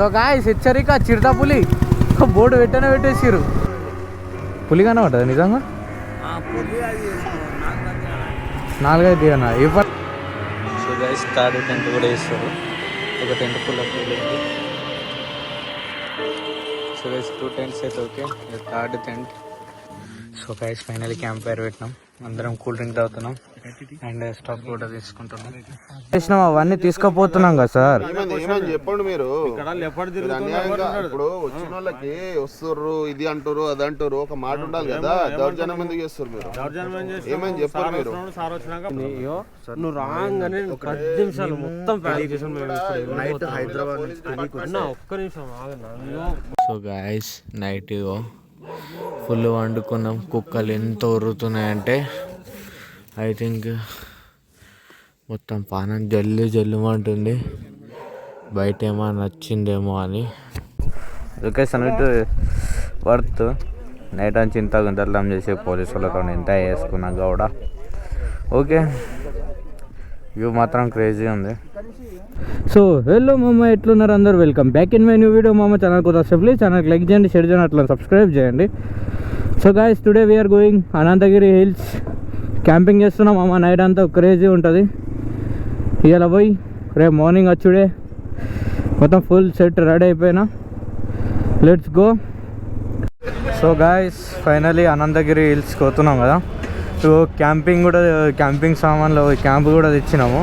So guys హెచ్చరిక చిరుత పులి. Board పెట్టనే పెట్టేసిరు పులి కనబడ్డది నిజంగా? నాలుగైదు ఏ ప- సో గైస్ థర్డ్ టెంట్ కూడా వేస్తారు ఒక tent full so guys two tents అయితే okay third tent. So guys final campfire పెట్టినాం. అందరం కూల్ డ్రింక్ తాగుతున్నాం. అండ్ స్టాక్ కూడా తీసుకుంటున్నాం. చేసినాం అవన్నీ తీసుకుపోతున్నాం కదా సార్. చెప్పండి మీరు. ఇప్పుడు వచ్చిన వాళ్ళకి వస్తుర్రు ఇది అంటారు అది అంటారు ఒక మాట ఉండాలి కదా దౌర్జన్యం ఎందుకు చేస్తారు మీరు? ఏమని చెప్పారు మీరు? నువ్వు రాగానే పది నిమిషాలు మొత్తం ప్యాక్ చేసాను నైట్ హైదరాబాద్ ఒక్క నిమిషం సో గాయస్ నైట్ ఫుల్ వండుకున్నాం. కుక్కలు ఎంత ఉరుతున్నాయంటే ఐ థింక్ మొత్తం పానం జల్లు జల్లు అంటుంది బయట ఏమైనా నచ్చిందేమో అని. లొకేషన్ ఇటు వర్త్ నైట్ అని చింత గుంతలం చేసి పోలీసు వాళ్ళతో ఎంత వేసుకున్నా కూడా ఓకే వ్యూ మాత్రం క్రేజీ ఉంది. సో హలో మామ ఎట్లున్నారు అందరు? Welcome back in my new video మామ ఛానల్ కొత్త వస్తే ప్లీజ్ ఛానల్ లైక్ చేయండి షేర్ చేయండి అట్లా సబ్స్క్రైబ్ చేయండి. So guys today we're going Ananthagiri hills camping చేస్తున్నాం అమ్మ నైట్ అంతా క్రేజీ ఉంటుంది. ఇలా పోయి రేపు మార్నింగ్ వచ్చుడే మొత్తం ఫుల్ సెట్ రెడీ అయిపోయినా. Let's go so guys finally Ananthagiri హిల్స్కి పోతున్నాం కదా. సో క్యాంపింగ్ కూడా క్యాంపింగ్ సామాన్లు క్యాంప్ కూడా తెచ్చినాము.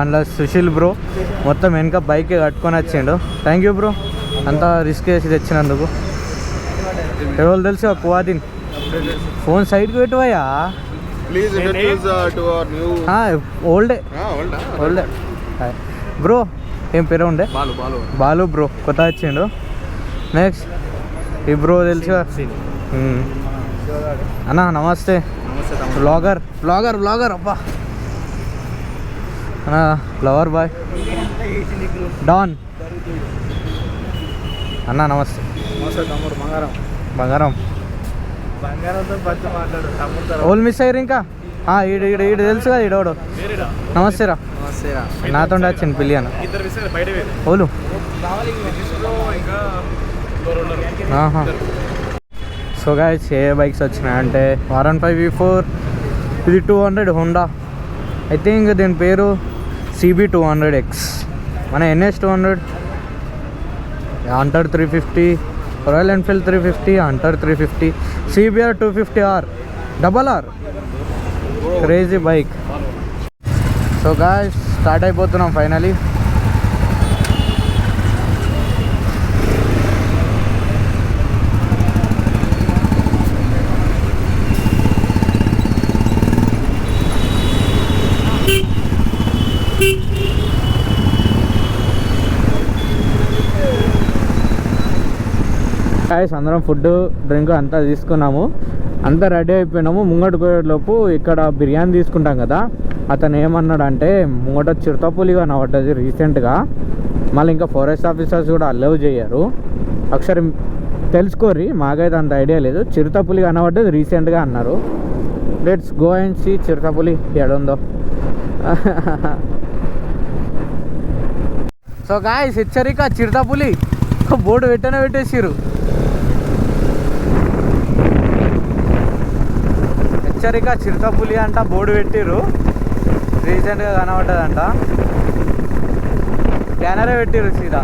అందులో సుశీల్ బ్రో మొత్తం వెనక బైక్ కట్టుకొని వచ్చిండు. థ్యాంక్ యూ బ్రో అంతా రిస్క్ చేసి తెచ్చినందుకు. ఎవరు తెలుసు కువాదిన్ ఫోన్ సైడ్కి పెట్టువయ్యా please introduce to our new ఓల్డే. ఓల్డే? బ్రో ఏం పేరు ఉండే? బాలు బాలు. బాలు బ్రో కొత్త వచ్చిండు. నెక్స్ట్ ఈ బ్రో తెలుసు. అన్న నమస్తే. బ్లాగర్ బ్లాగర్ బ్లాగర్ అబ్బా. అన్న ఫ్లవర్ బాయ్ డాన్ అన్న నమస్తే. నమస్తే తమ్ముడు. బంగారం. బంగారం. ఓల్ మిస్ అయ్యారు ఇంకా? ఆ, ఈడు ఈడు ఈడు తెలుసు కదా ఈడోడు. నమస్తే రా. నమస్తేరా నాతో వచ్చింది పిల్లి ఓలు. సో గాయస్ ఏ బైక్స్ వచ్చినాయంటే R one five V four ఇది two hundred Honda. I think దీని పేరు సిబి టూ హండ్రెడ్ ఎక్స్ మన NS two hundred. Hunter three fifty Royal Enfield three fifty Hunter three fifty. CBR two fifty R double R. Crazy bike so guys start అయిపోతున్నాం finally guys అందరం food drink అంతా తీసుకున్నాము. అంతా ready అయిపోయినాము. ముంగట పోయేలోపు ఇక్కడ బిర్యానీ తీసుకుంటాం కదా అతను ఏమన్నాడంటే ముంగట చిరుతపులి కనబడ్డది రీసెంట్గా. మళ్ళీ ఇంకా ఫారెస్ట్ ఆఫీసర్స్ కూడా అలౌ చేయరు. ఒకసారి తెలుసుకోర్రి మాకైతే అంత ఐడియా లేదు. చిరుతపులి కనబడ్డది రీసెంట్గా అన్నారు. లెట్స్ గో అండ్ సీ చిరుతపులి ఎడుందో. సో గాయస్ హెచ్చరిక చిరుతపులి బోర్డు పెట్టనే పెట్టేసిరు హెచ్చరిక చిరుతపులి అంట బోర్డు పెట్టిర్రు. రీసెంట్గా కనబడ్డదంట. బ్యానరే పెట్టిర్రు సీదా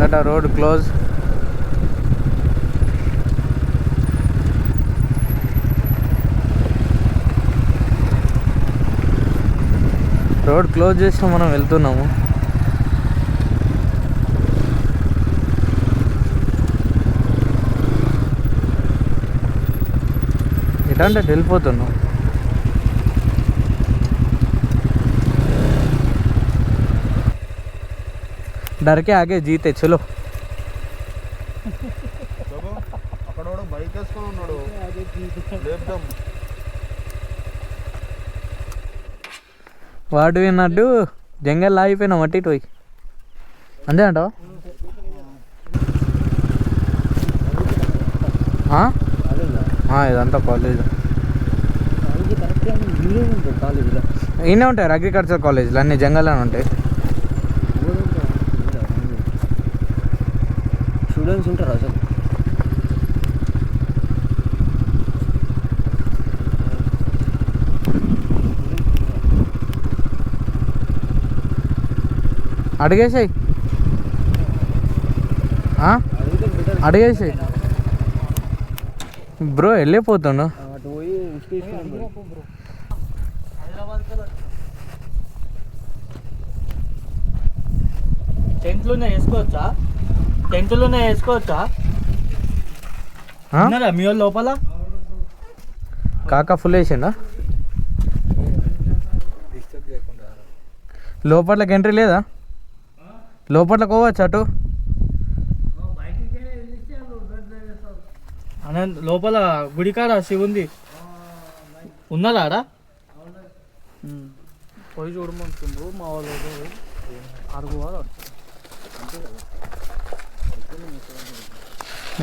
that road close. Road close చేసి మనం వెళ్తున్నాము. ఇటంటే వెళ్ళిపోతున్నాం डर के आगे जीते चलो అక్కడ బైక్ వేసుకొని ఉన్నాడు లేపుదాం వాడు విన్నట్టు జంగల్ ఆగిపోయినాం అట్టి ఇటు పోయి అంతే అంటావా ఆ? ఆ, ఇదంతా కాలేజ్ ఈయనే ఉంటాయి అగ్రికల్చర్ కాలేజ్లో అన్ని జంగల్లోనే ఉంటాయి. స్టూడెంట్స్ ఉంటారు అసలు? అడిగేసాయి. అడిగేసాయి. బ్రో వెళ్ళిపోతుండు అటు పోయి ఇన్స్టిట్యూషన్ టెంట్లోనే వేసుకోవచ్చా? టెంట్లోనే వేసుకోవచ్చా? ఉన్నారా మీ వాళ్ళు లోపల? కాకా ఫుల్ వేసిండా? లోపట్లకి ఎంట్రీ లేదా? లోపట్లకు పోవచ్చు అటు? అనే లోపల గుడికాడ శివుంది. ఉన్నారా ఆడ? పోయి చూడమంటుండ్రు మా వాళ్ళు అరుగు వాళ్ళు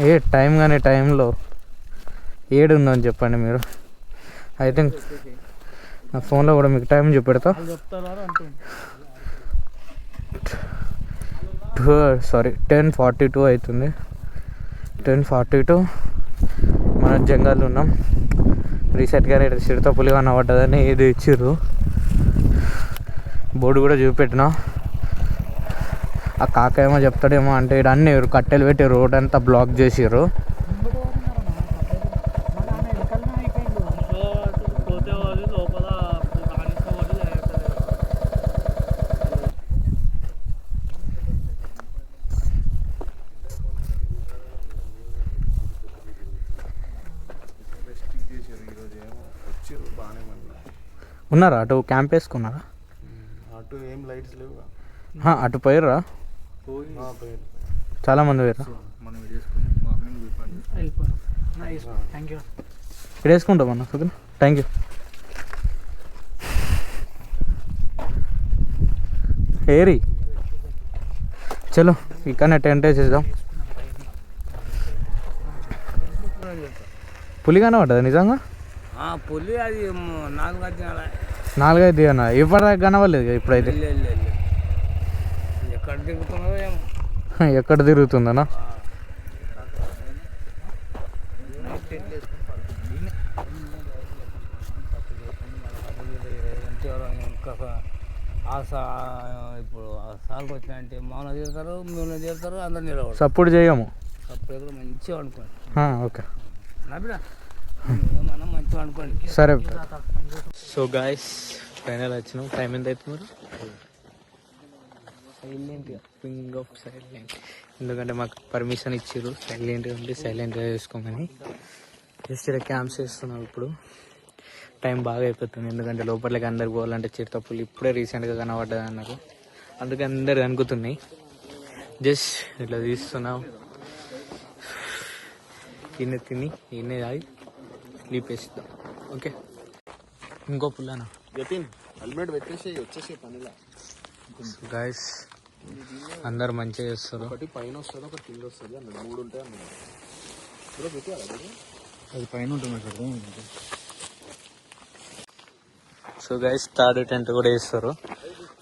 ఏ టైం కానీ టైంలో ఏడు ఉందని చెప్పండి మీరు. ఐ థింక్ నా ఫోన్లో కూడా మీకు టైం చూపెడతా. Two sorry ten forty two అవుతుంది. Ten forty two. మన జంగాల్లో ఉన్నాం. రీసెంట్గా చిడత పులి కనబడ్డదని ఇది ఇచ్చిర్రు. బోర్డు కూడా చూపెట్టిన. ఆ కాక ఏమో చెప్తాడేమో అంటే ఇక్కడ అన్ని కట్టెలు పెట్టి రోడ్ అంతా బ్లాక్ చేసిర్రు పోతే వాళ్ళు లోపల రాణిస్తామని వచ్చారు బాగానే మంది ఉన్నారా? అటు క్యాంప్ వేసుకున్నారా? అటు ఏం లైట్స్ లేవు అటు పోయిర్రా? చాలా మంది పోయిర్రా? ఇక్కడ వేసుకుంటాం అన్న ఓకేనా థ్యాంక్ యూ ఏరి చలో ఇక్కడనే టెంట్ వేసేద్దాం. పులి కనబడ్డదా నిజంగా? పులి అది నాలుగు గంటల నాలుగైదు దిగన ఇప్పటిదాకా కనవలేదు ఇప్పుడైతే? ఎక్కడ దిగుతున్నదో ఏమో. ఎక్కడ తిరుగుతుందనా ఇప్పుడు సార్కి వచ్చినాయంటే మామూలు తీరుతారు మేము తీరుతారు అందరు నిలబడతారు. సపోర్ట్ చేయము. సపరేట్గా మంచిగా అనుకోండి ఓకే. అనుకోండి సరే. సో గాయస్ ఫైనల్ వచ్చినాం. టైం ఎంత అవుతుంది సైలెంట్గా పింగ్ ఆఫ్ సైలెంట్ ఎందుకంటే మాకు పర్మిషన్ ఇచ్చారు సైలెంట్గా ఉండి సైలెంట్గా చేసుకోమని. జస్ట్ ఇలా క్యాంప్స్ చేస్తున్నాం ఇప్పుడు. టైం బాగా అయిపోతుంది. ఎందుకంటే లోపలికి అందరికి పోవాలంటే చిరుతప్పులు ఇప్పుడే రీసెంట్గా కనబడ్డది అన్నారు. అందుకే అందరు కనుకుతున్నాయి జస్ట్ ఇట్లా తీస్తున్నాం. ఈయన తిని ఈయన తాగి. స్లీప్ వేసిద్దాం ఓకే. ఇంకో పుల్లానా? జతిన్ హెల్మెట్ పెట్టేసి వచ్చేసి పనిలా. గాయస్ అందరు మంచిగా చేస్తారు. ఒకటి పైన వస్తుంది ఒకటి కింద వస్తుంది అన్నాడు. మూడు ఉంటాయి అన్నాడు. ఇప్పుడు పెట్టారా అది? అది పైన ఉంటుంది సో గైస్ థర్డ్ టెంట్ కూడా వేస్తారు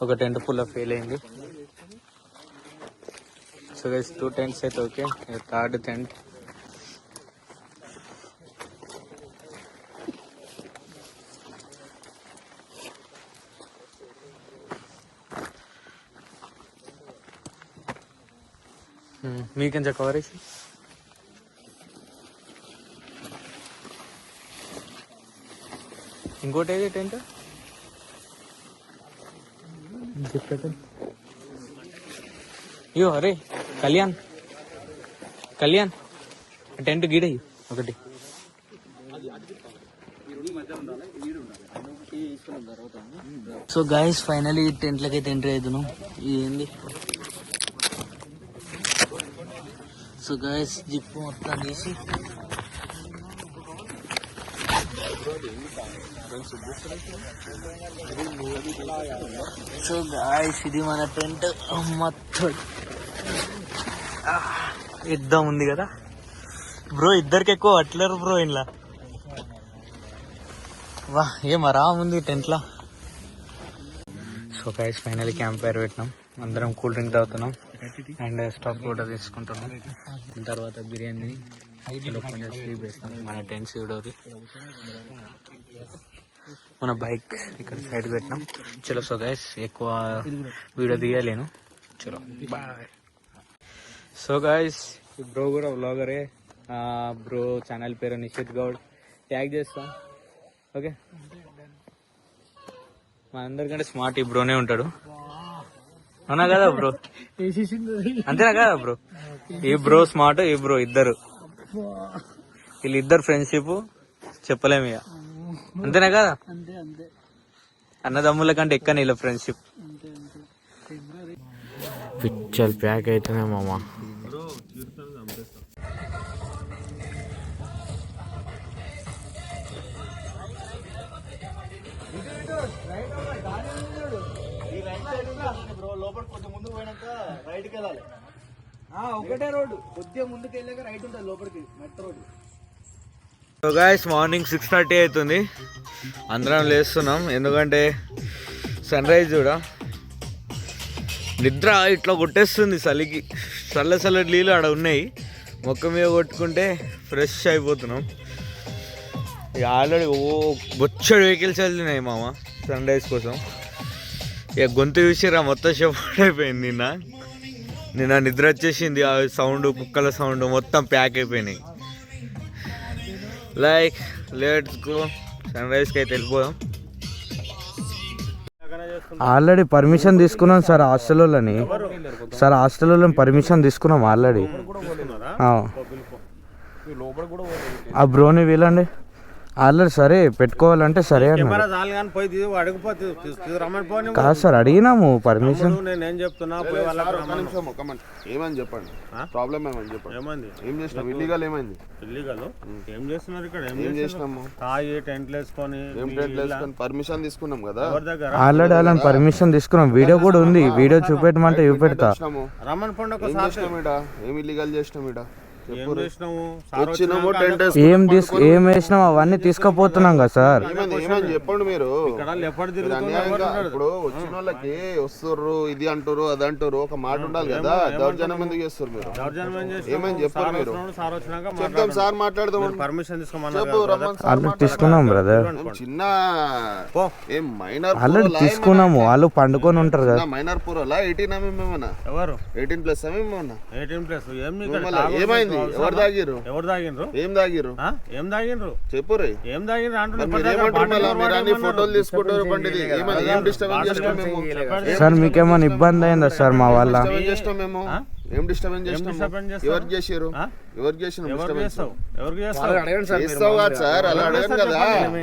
ఒక టెంట్ ఫుల్ ఫెయిల్ అయింది. సో గైస్ టూ టెంట్స్ అయితే ఓకే థర్డ్ టెంట్ మీకెంత కవరేజ్ ఇంకోటి ఏది టెంట్? అయ్యో అరే కళ్యాణ్. కళ్యాణ్ టెంట్ గీడయ్యి ఒకటి. సో గాయస్ ఫైనలీ టెంట్లకైతే అయితే ఎంట్రీ అవుతున్నాం ఇది ఏంది? సో గాయస్ జిప్ మొత్తం తీసి సో గాయస్ ఇది మన టెంట్ మొత్తం ఇద్దాం ఉంది కదా బ్రో ఇద్దరికి ఎక్కువ పట్టలేరు బ్రో ఇంట్లో వా ఏం ఆరామ్ ఉంది టెంట్లో so guys final camp fire పెట్టినాం అందరం కూల్ డ్రింక్ తాగుతున్నాం అండ్ స్టాప్ కూడా తీసుకుంటున్నాం. తర్వాత బిర్యానీ స్లీప్ వేస్తాం మన టెన్స్ మన బైక్ ఇక్కడ సైడ్ పెట్టినాం. చలో సో గైస్ ఎక్కువ వీడియో తీయలేను. చలో బాయ్. సో గైస్ బ్రో కూడా వ్లాగరే బ్రో ఛానల్ పేరు నిషిత్ గౌడ్. ట్యాగ్ చేస్తాం. ఓకే మనందరికంటే అందరికంటే స్మార్ట్ ఈ బ్రోనే ఉంటాడు. అవునా కదా బ్రో అంతేనా కదా బ్రో ఈ బ్రో స్మార్ట్ ఈ బ్రో ఇద్దరు. వీళ్ళిద్దరు ఫ్రెండ్షిప్ చెప్పలేము ఇక అంతేనా కదా? అన్నదమ్ముల కంటే ఎక్కువ నీళ్ళ ఫ్రెండ్షిప్ పిచ్చల్ ప్యాక్ అవుతున్నాయి మామ. So guys morning six thirty అవుతుంది. అందరం లేస్తున్నాం. ఎందుకంటే సన్ రైజ్ కూడా నిద్ర ఇట్లా కొట్టేస్తుంది చలికి. చల్ల చల్లటి నీళ్ళు ఆడ ఉన్నాయి. మొక్క మీద కొట్టుకుంటే ఫ్రెష్ అయిపోతున్నాం. ఇక ఆల్రెడీ ఓ బొచ్చడు వెహికల్స్ వెళ్తున్నాయి మామ సన్ రైజ్ కోసం. ఇక గొంతు చూసిరా మొత్తం షెఫర్డ్ అయిపోయింది నిన్న. నిన్న నిద్ర వచ్చేసింది ఆ సౌండ్ కుక్కల సౌండ్ మొత్తం ప్యాక్ అయిపోయినాయి. Like let's go. సన్ రైజ్కి అయితే వెళ్ళిపోదాం. ఆల్రెడీ పర్మిషన్ తీసుకున్నాం సార్ హాస్టల్ వాళ్ళని సార్ హాస్టల్ వాళ్ళని పర్మిషన్ తీసుకున్నాం ఆల్రెడీ. ఆ బ్రోని వీలండి. ఆల్రెడీ సరే పెట్టుకోవాలంటే సరే అన్నారు చాలు కానీ పోయి పోనీ కాదు సార్ అడిగినాము పర్మిషన్. నేనేం చెప్తున్నా పోయి వాళ్ళకి సార్, ఒక్క రమ్మను. నిమిషం ఒక్క నిమిషం. ఏమని చెప్పండి? ప్రాబ్లం ఏమని చెప్పండి? ఏమైంది? ఏం చేసినాం ఇల్లీగల్ ఏమైంది? ఇల్లీగల్ ఏం చేస్తున్నారు ఇక్కడ? ఏం ఏం చేస్తున్నారు? చేసినాము? తాగి టెంట్లు వేసుకొని ఏం టెంట్లు వేసుకొని? పర్మిషన్ తీసుకున్నాం కదా? ఎవరి దగ్గర? ఆల్రెడీ వాళ్ళని పర్మిషన్ తీసుకున్నాం. వీడియో కూడా ఉంది. వీడియో చూపెట్టమంటే చూపెడతా. వచ్చినాము రమ్మని పండు ఏం ఒకసారి. చేసినాం ఇడ ఏం ఇల్లీగల్ చేసినాం ఇడ ఏం ఏం తీసుకు ఏం వేసినాం అవన్నీ తీసుకుపోతున్నాం కదా సార్. ఏమైంది ఏమని చెప్పండి మీరు? ఇక్కడ ఎప్పుడు మీరు తిరుగుతున్నారు అన్యాయంగా ఇప్పుడు వచ్చిన వాళ్ళకి వస్తుర్రు ఇది అంటారు అది అంటారు ఒక మాట ఉండాలి కదా? దౌర్జన్యం ఎందుకు చేస్తారు మీరు? దౌర్జన్యం ఏం చేసినాము? ఏమని చెప్పారు మీరు? చెప్తాం. సార్ మాట్లాడదాం. పర్మిషన్ తీసుకోమన్నారు తీసుకున్నాం బ్రదర్ చిన్న పో. ఏం మైనర్ ఆల్రెడీ తీసుకున్నాము. వాళ్ళు పండుకొని ఉంటారు కదా. మైనర్ పూరలా ఎయిటీన్ ఎవరు? ఎయిటీన్ ప్లస్ ఎయిటీన్ ప్లస్ ఏమైంది? ఎవరు ఎవరు తాగిండ్రు ఏం తాగిర్రు? ఆ? ఏం తాగిండ్రు చెప్పు రే. ఏం తాగిండ్రు అంటున్నారు మీరు ఏమంటారు మళ్ళా? మీరు అన్ని ఫోటోలు తీసుకుంటారు పండిది. ఏమని? ఏం డిస్టర్బెన్స్ చేస్తాం మేము? సార్ మీకేమైనా ఇబ్బంది అయిందా సార్ మా వల్ల? డిస్టర్బెన్స్ చేస్తాం మేము? ఏం డిస్టర్బెన్స్ చేస్తావు? ఎవరు చేసారు? ఎవరు చేసిన చేస్తావు? సార్ అలా అడగను కదా?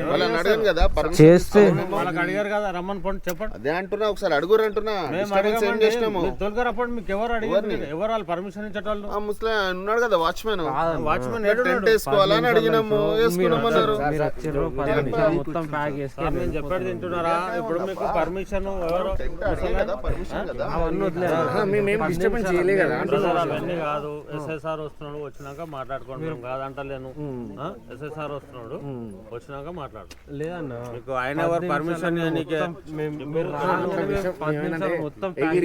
వాళ్ళని అడగను కదా? చేస్తే వాళ్ళకి అడిగారు కదా రమ్మని పండి చెప్పండి. అదే అంటున్నా ఒకసారి అడుగురు అంటున్నా. మేము డిస్టర్బెన్స్ ఏం. చేసినాము? మీరు తొలగరప్పుడు మీకు ఎవరు అడిగారు? ఎవరు వాళ్ళు పర్మిషన్ ఇచ్చేటోళ్ళు? ఆ ముస్లిం ఉన్నాడు కదా వాచ్మెన్ వాచ్మెన్ టెంట్ వేసుకోవాలని అడిగినాము వేసుకున్నామన్నారు మొత్తం ప్యాక్ నేను చెప్పేది తింటున్నారా? ఇప్పుడు మీకు పర్మిషన్ ఎవరు? కదా కదా? డిస్టర్బెన్స్ చేయలే కదా. అవన్నీ కాదు. ఎస్ఎస్ఆర్ వస్తున్నాడు వచ్చినాక మాట్లాడుకోండి మేము. కాదంటలేను ఎస్ఎస్ఆర్ వస్తున్నాడు వచ్చినాక మాట్లాడు లేదన్నా. మీకు ఆయన ఎవరు పర్మిషన్ నీకే మీరు మొత్తం టెంట్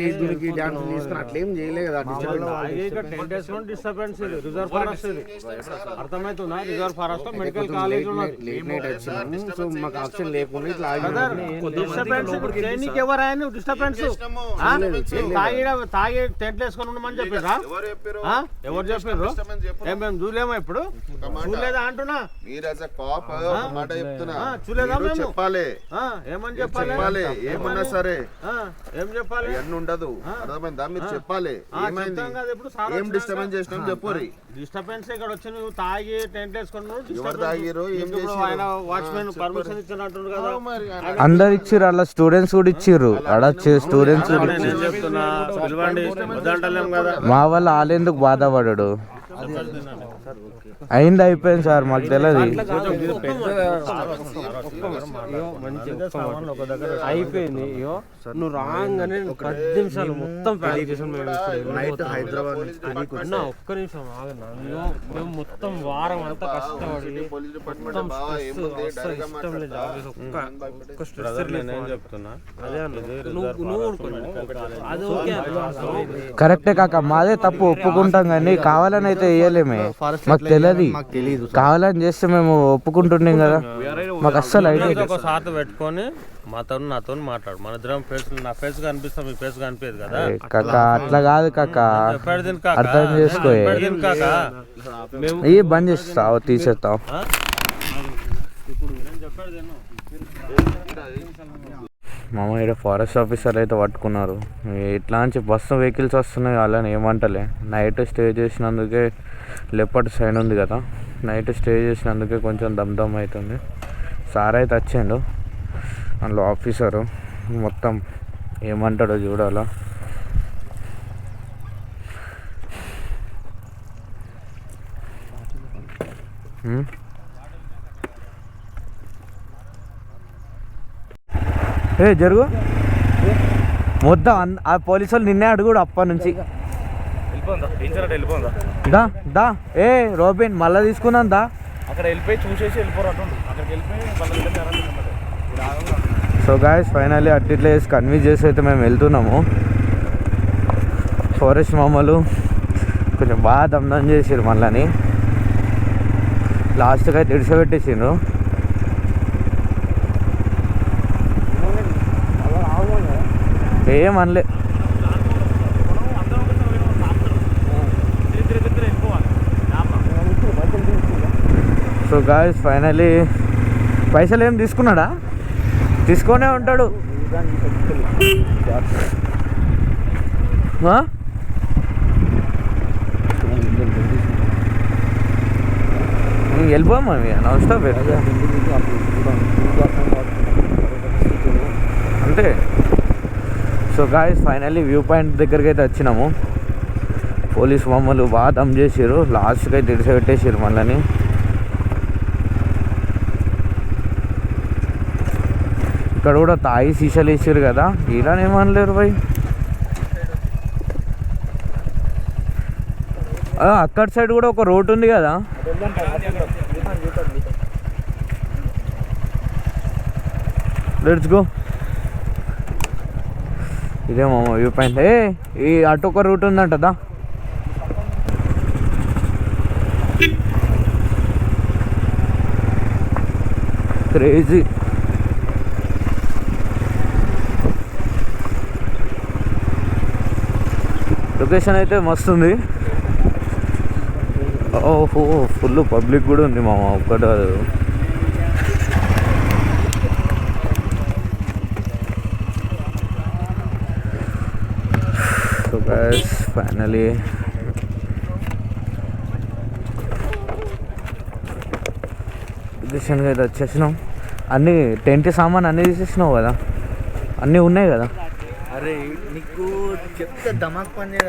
వేసుకొని డిస్టర్బెన్స్. ఇది రిజర్వ్ ఫారెస్ట్ ఇది అర్థమవుతుందా? రిజర్వ్ ఫారెస్ట్ మెడికల్ కాలేజ్ ఉన్నది. డిస్టర్బెన్స్ ట్రైనింగ్ ఎవరు ఆయన డిస్టర్బెన్స్ తాగి తాగి టెంట్లు వేసుకొని ఉండమని చెప్పారా ఎవరు చెప్పారు? చెప్పు మేము చూడలేమా ఇప్పుడు? చూడలేదా అంటున్నా? మీరు యాజ్ అ కాప్ మాట చెప్తున్నా. ఆ, చూడలేదా? చెప్పాలి. ఏమని చెప్పాలి? ఏమన్నా సరే. ఏం చెప్పాలి? అవన్నీ ఉండదు. అర్థమైందా? మీరు చెప్పాలి. ఏమైంది? ఏం డిస్టర్బెన్స్ చేసినాం చెప్పురి డిస్టర్బెన్స్ ఇక్కడ వచ్చి నువ్వు తాగి టెంట్ వేసుకొని ఎవరు తాగిర్రు, ఏం ఇప్పుడు చేసిర్రు? ఆయన వాచ్మెన్ పర్మిషన్ ఇచ్చినట్టుండు కదా. మరి అందరు ఇచ్చిర్రు అలా స్టూడెంట్స్ కూడా ఇచ్చిర్రు. అడ స్టూడెంట్స్ కూడా ఇచ్చిర్రు. మా వల్ల వాళ్ళెందుకు బాధపడడు? అయింది అయిపోయింది సార్ మాకు తెలియదు ఒక దగ్గర అయిపోయింది నువ్వు రాగానే పది నిమిషాలు మొత్తం నైట్ హైదరాబాద్ అన్న ఒక్క నిమిషం ఆగన్నా మేము మొత్తం వారం అంతా కష్టపడి మొత్తం ఇష్టం లేదు. ఒక్క స్ట్రెస్ చెప్తున్నా? అదే నువ్వు నువ్వు. కరెక్టే కాక మాదే తప్పు ఒప్పుకుంటాం కానీ కావాలని అయితే వేయలేమే మాకు తెలియదు కావాలని చేస్తే మేము ఒప్పుకుంటున్నాం కదా. మాకు అస్సలు ఐడియా ఒక సాత్ పెట్టుకొని మాతో నాతో మాట్లాడు. మన ఇద్దరం ఫేస్ నా ఫేస్ కనిపిస్తా మీ ఫేస్ కనిపించదు కదా. కాక అట్లా కాదు కాక. అర్థం చేసుకో ఈ బంద్ చేస్తావు తీసేస్తావు మామ ఇక్కడ ఫారెస్ట్ ఆఫీసర్ అయితే పట్టుకున్నారు. ఇట్లాంటి బస్సు వెహికల్స్ వస్తున్నాయి అలాని ఏమంటలే. నైట్ స్టే చేసినందుకే లెప్పటి సైడ్ ఉంది కదా. నైట్ స్టే చేసినందుకే కొంచెం దమ్ దమ్ అవుతుంది. సార్ అయితే వచ్చిండు. అందులో ఆఫీసరు మొత్తం ఏమంటాడో చూడాలా. హ్మ్? ఏ జరుగు. మొత్తం అన్- ఆ పోలీసు వాళ్ళు నిన్నే అడుగుడు అప్పటి నుంచి. దా దా. ఏ రోబిన్ మళ్ళా తీసుకున్నాం దా. అక్కడ వెళ్ళిపోయి చూసేసి వెళ్ళిపోయి సో గాయస్ ఫైనల్లీ అట్లా ఇట్లా చేసి కన్విన్స్ చేసి అయితే మేము వెళ్తున్నాము. ఫారెస్ట్ మామలు కొంచెం బాగా దమ్దం చేసారు మళ్ళీ లాస్ట్కి అయితే ఇడిసబెట్టేసిండ్రు ఏం అనలే సో గాయస్ ఫైనలీ పైసలు ఏం తీసుకున్నాడా? తీసుకొనే ఉంటాడు. వెళ్ళిపోమా నాన్ స్టాప్ అంతే. So guys finally view point దగ్గరికి అయితే వచ్చినాము. పోలీస్ మమ్మల్ని బాగా దమ్ చేసారు లాస్ట్కి అయితే ఇడిసి పెట్టేసారు మళ్ళీ ఇక్కడ కూడా తాయి సీసాలు వేసారు కదా. ఇలానేమనలేరు భయ్ అక్కడ సైడ్ కూడా ఒక రోడ్ ఉంది కదా. లెట్స్ గో ఇదే మామ వ్యూ పాయింట్. ఏ ఈ అటు ఒక రూట్ ఉందంటదా క్రేజీ లొకేషన్ అయితే మస్తు ఉంది. ఓహో ఫుల్ పబ్లిక్ కూడా ఉంది మామ ఒక్కటి గైస్ ఫైనలీ లొకేషన్కి అయితే వచ్చేసినాం. అన్నీ టెంట్ సామాన్ అన్నీ తీసేసినావు కదా? అన్నీ ఉన్నాయి కదా? అరే నీకు చెప్తే దమాక్ పని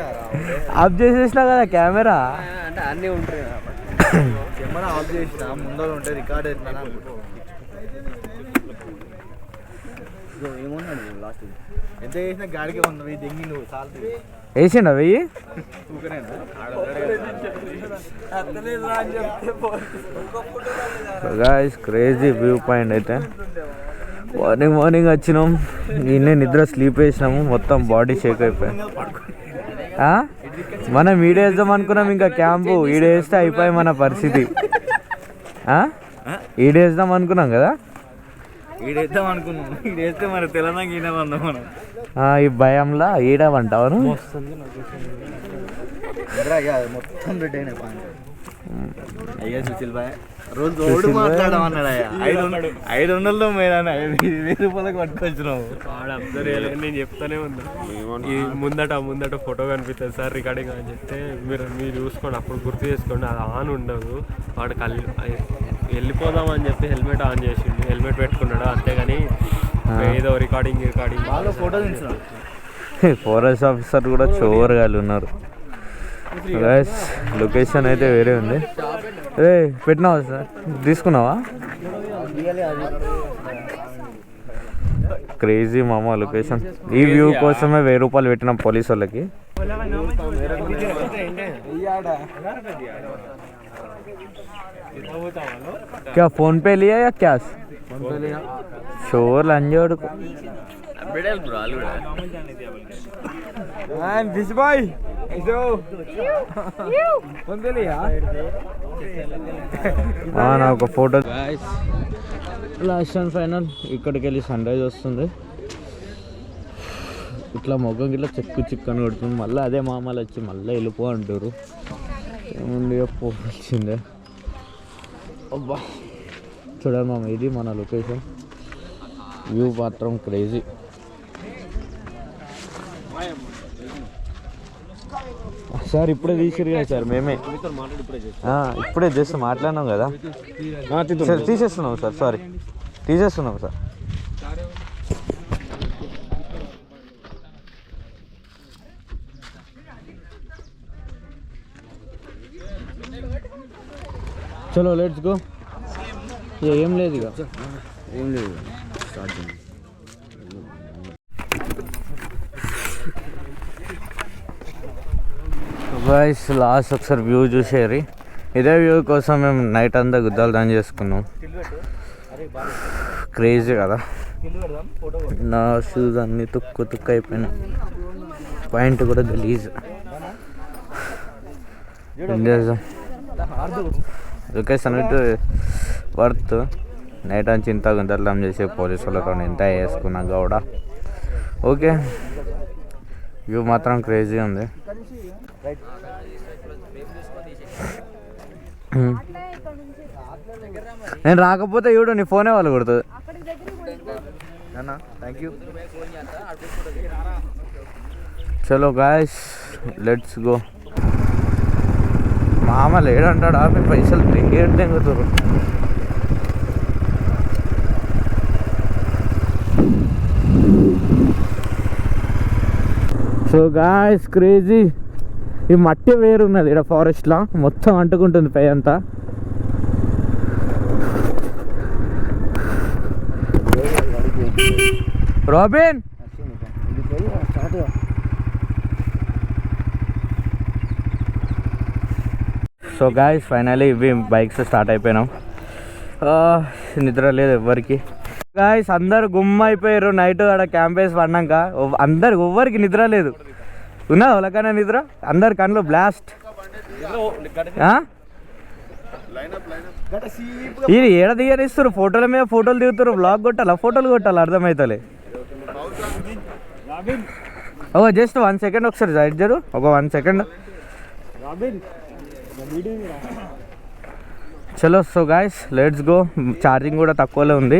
ఆఫ్ చేసేసినా కదా కెమెరా? అంటే అన్నీ ఉంటాయి కెమెరా ఆఫ్ చేసిన ముందర ఉంటే రికార్డ్ అవుతుందా ఏమన్నాడు లాస్ట్ ఎంత చేసినా గాడికి వంద వెయ్యి దెంగి నువ్వు చాలు వేసిండా వెయ్యి? గాయస్ క్రేజీ వ్యూ పాయింట్ అయితే. మార్నింగ్ మార్నింగ్ వచ్చినాం. నిన్నే నిద్ర స్లీప్ వేసినాము. మొత్తం బాడీ షేక్ అయిపోయి ఆ? మనం ఈడేద్దాం అనుకున్నాం ఇంకా క్యాంపు ఈడేస్తే అయిపోయి మన పరిస్థితి. ఆ? ఈడేద్దాం అనుకున్నాం కదా? ఈడేద్దాం అనుకున్నాం. ఈడేస్తే మరి తెలంగాణ ఈయన మనం. ఆ, ఈ భయంలా ఈడమంటావు మొత్తం రెడ్ అయినా అయ్యా సుశీల్ బాయ్ రోజు తోడు మాట్లాడమన్నాడు అయ్యా ఐదు వందలు ఐదు వందలతో మేరా వెయ్యి రూపాయలకు పట్టుకొచ్చినావు. నేను చెప్తానే ఉన్నా. ఈ ముందట ముందట ఫోటో కనిపిస్తుంది సార్ రికార్డింగ్ అని చెప్తే మీరు మీరు చూసుకోండి అప్పుడు గుర్తు చేసుకోండి అది ఆన్ ఉండదు. వాడు కల్ వెళ్ళిపోదాం అని చెప్పి హెల్మెట్ ఆన్ చేసిండు. హెల్మెట్ పెట్టుకున్నాడు అంతేగాని ఏదో recording recording. Photo forest officer కూడా చోరగాళ్ళు ఉన్నారు. గైస్ లొకేషన్ అయితే వేరే ఉంది ఏ పెట్టినావా సార్ తీసుకున్నావా క్రేజీ మామ లొకేషన్ ఈ వ్యూ కోసమే వెయ్యి రూపాయలు పెట్టినాం పోలీస్ వాళ్ళకి क्या फोन पे लिया या कैश शोर లంజోడు నా ఒక ఫోటో లాస్ట్ అండ్ ఫైనల్ ఇక్కడికి వెళ్ళి సన్ రైజ్ వస్తుంది ఇట్లా మొగ్గం ఇట్లా చెక్కు చిక్కని కొడుతుంది మళ్ళీ అదే మామలు వచ్చి మళ్ళీ వెళ్ళిపో అంటారు ఏముంది పోవాల్సిందే అబ్బా చూడండి మామ ఇది మన లొకేషన్ వ్యూ మాత్రం క్రేజీ సార్ ఇప్పుడే తీసిరు కదా సార్ మేమే. ఆ, ఇప్పుడే జస్ట్ మాట్లాడినాం కదా. సార్ తీసేస్తున్నాం సార్ సారీ. తీసేస్తున్నాం సార్. చలో లెట్స్ గో ఏం లేదు ఇక ఏం లేదు బాయ్స్ లాస్ట్ ఒకసారి వ్యూ చూసేరి. ఇదే వ్యూ కోసం మేము నైట్ అంతా గుద్దాలు దాని చేసుకున్నాం. క్రేజీ కదా. నా షూస్ అన్నీ తుక్కు తుక్కు అయిపోయినాయి. పాయింట్ కూడా గలీజ్. లొకేషన్ విత్ వర్త్ నైట్ అని ఇంత గుంతలం చేసే పోలీసు వాళ్ళతో ఇంత వేసుకున్నా గౌడ. ఓకే వ్యూ మాత్రం క్రేజీ ఉంది. హ్మ్. నేను రాకపోతే చూడు నీ ఫోనే వాళ్ళు కొడుతుంది థ్యాంక్ యూ చలో గాయస్ లెట్స్ గో మామ లేడంటాడా? మీ పైసలు తెంగేడు తెంగుతారు సో గాయస్ క్రేజీ ఈ మట్టి వేరు ఉన్నది ఇక్కడ ఫారెస్ట్లో మొత్తం అంటుకుంటుంది పై అంతా. రాబిన్! సో గాయస్ ఫైనలీ ఇవి బైక్స్ స్టార్ట్ అయిపోయినాం. నిద్ర లేదు ఎవ్వరికి. గాయస్ అందరు గుమ్మ అయిపోయారు నైట్ ఆడ క్యాంపేస్ పడినాక. ఎవ్- అందరికి ఎవ్వరికి నిద్ర లేదు. ఉన్నా వాళ్ళకన్నా నిద్ర? అందరి కళ్ళు బ్లాస్ట్ ఇది ఏడ దిగనిస్తారు ఫోటోల మీద ఫోటోలు దిగుతారు బ్లాగ్ కొట్టాలా? ఫోటోలు కొట్టాలి? అర్థమవుతలే ఓ జస్ట్ వన్ సెకండ్ ఒకసారి సైడ్ జరు. ఒక వన్ సెకండ్ చలో so guys let's go charging కూడా తక్కువలో ఉంది.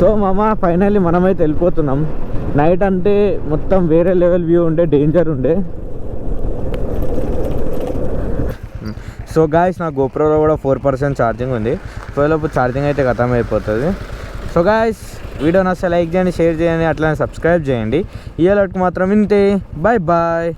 సో మామ ఫైనల్లీ మనమైతే వెళ్ళిపోతున్నాం నైట్ అంటే మొత్తం వేరే లెవెల్ వ్యూ ఉండే డేంజర్ ఉండే సో గాయస్ నా గోప్రోలో కూడా ఫోర్ పర్సెంట్ ఛార్జింగ్ ఉంది పోయేలోపు ఛార్జింగ్ అయితే ఖతం అయిపోతుంది సో గాయస్ వీడియో నచ్చ లైక్ చేయండి షేర్ చేయండి అట్లానే సబ్స్క్రైబ్ చేయండి ఈ అలర్ట్ మాత్రం ఇంతే బాయ్ బాయ్